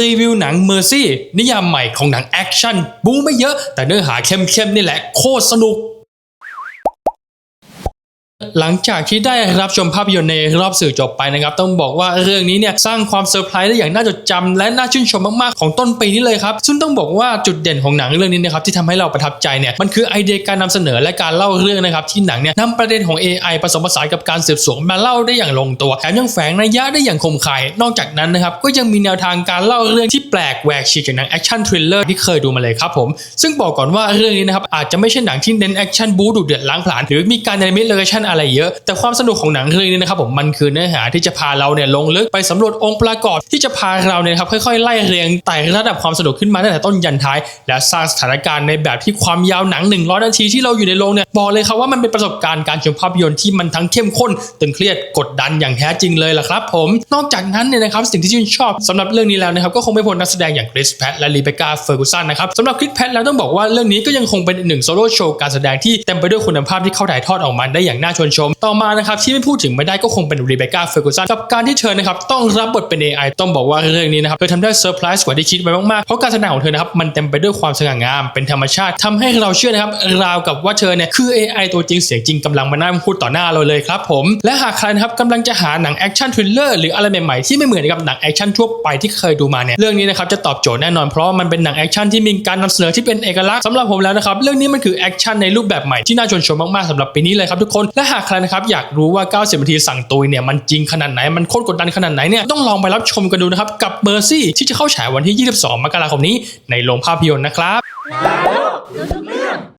รีวิวหนัง Mercy นิยามใหม่ของหนังแอคชั่นบูไม่เยอะแต่เนื้อหาเข้มๆนี่แหละโคตรสนุก หลังจากที่ได้รับชมภาพยนตร์ในรอบสื่อจบไปนะครับต้องบอกว่าเรื่องนี้เนี่ยสร้างความเซอร์ไพรส์ได้อย่างน่าจดจำและน่าชื่นชมมากๆของต้นปีนี้เลยครับซึ่งต้องบอกว่าจุดเด่นของหนังเรื่องนี้นะครับที่ทำให้เราประทับใจเนี่ยมันคือไอเดียการนำเสนอและการเล่าเรื่องนะครับที่หนังเนี่ยนำประเด็นของ AI ผสมผสานกับการสืบสวนมาเล่าได้อย่างลงตัวแถมยังแฝงนัยยะได้อย่างคมคายนอกจากนั้นนะครับก็ยังมีแนวทางการเล่าเรื่องที่แปลกแหวกฉีกจากหนังแอคชั่นทริลเลอร์ที่เคยดูมาเลยครับผมซึ่งบอกก่อนว่าเรื่องนี้นะครับอาจจะไม่ใช่หนังที่เน้นแอคชั่นบู๊ดุเดือดล้างผลาญหรือมีการเนรมิตโลชั่นอะไรเยอะ แต่ความสนุกของหนังเรื่องนี้นะครับผมมันคือเนื้อหาที่จะพาเราเนี่ยลงลึกไปสำรวจองค์ประกอบที่จะพาเราเนี่ยครับค่อยๆไล่เรียงไต่ระดับความสนุกขึ้นมาตั้งแต่ต้นยันท้าย และสร้างสถานการณ์ในแบบที่ความยาวหนัง 100 นาทีที่เราอยู่ในโรงเนี่ยบอกเลยครับว่ามันเป็นประสบการณ์การชมภาพยนตร์ที่มันทั้งเข้มข้นตึงเครียดกดดันอย่างแท้จริงเลยล่ะครับผมนอกจากนั้นเนี่ยนะครับสิ่งที่ชื่นชอบสำหรับเรื่องนี้แล้วนะครับก็คงไม่พ้นนักแสดงอย่างคริสแพทและรีเบคก้าเฟอร์กูสันนะครับสำหรับคริสแพทแล้วต้องบอกว่าเรื่องนี้ก็ยังคงเป็นหนึ่งโซโล่โชว์การแสดงที่เต็มไปด้วยคุณภาพที่เข้าถ่ายทอดออกมาได้อย่างน่าชวนชม ต่อมานะครับที่ไม่พูดถึงไม่ได้ก็คงเป็นรีเบคก้าเฟอร์กูสันกับการที่เธอนะครับต้องรับบทเป็น AI ต้องบอกว่าเรื่องนี้นะครับเธอทำได้เซอร์ไพรส์กว่าที่คิดไว้มากๆเพราะการแสดงของเธอนะครับมันเต็มไปด้วยความสง่างาม เป็นธรรมชาติทำให้เราเชื่อนะครับราวกับว่าเธอเนี่ยคือ AI ตัวจริงเสียงจริงกำลังมานั่งพูดต่อหน้าเราเลยครับผมและหากใครนะครับกำลังจะหาหนังแอคชั่นทริลเลอร์หรืออะไรใหม่ๆที่ไม่เหมือนกับหนังแอคชั่นทั่วไปที่เคยดูมาเนี่ยเรื่องนี้นะครับจะตอบโจทย์แน่นอนเพราะว่ามันเป็นหนังแอคชั่นที่มีการนำเสนอที่เป็นเอกลักษณ์สำหรับผมแล้วนะครับเรื่องนี้มันคือแอคชั่นในรูปแบบใหม่ที่น่าชวนชมมากๆสำหรับปีนี้เลยครับทุกคนและหากใครนะครับอยากรู้ว่า 90นาทีสั่งตุยเนี่ยมันจริงขนาดไหนมันโคตรกดดันขนาดไหนเนี่ยต้องลองไปรับชมกันดูนะครับกับเบอร์ซี่ที่จะเข้าฉายวันที่ 22 มกราคมนี้ในโรงภาพยนตร์นะครับ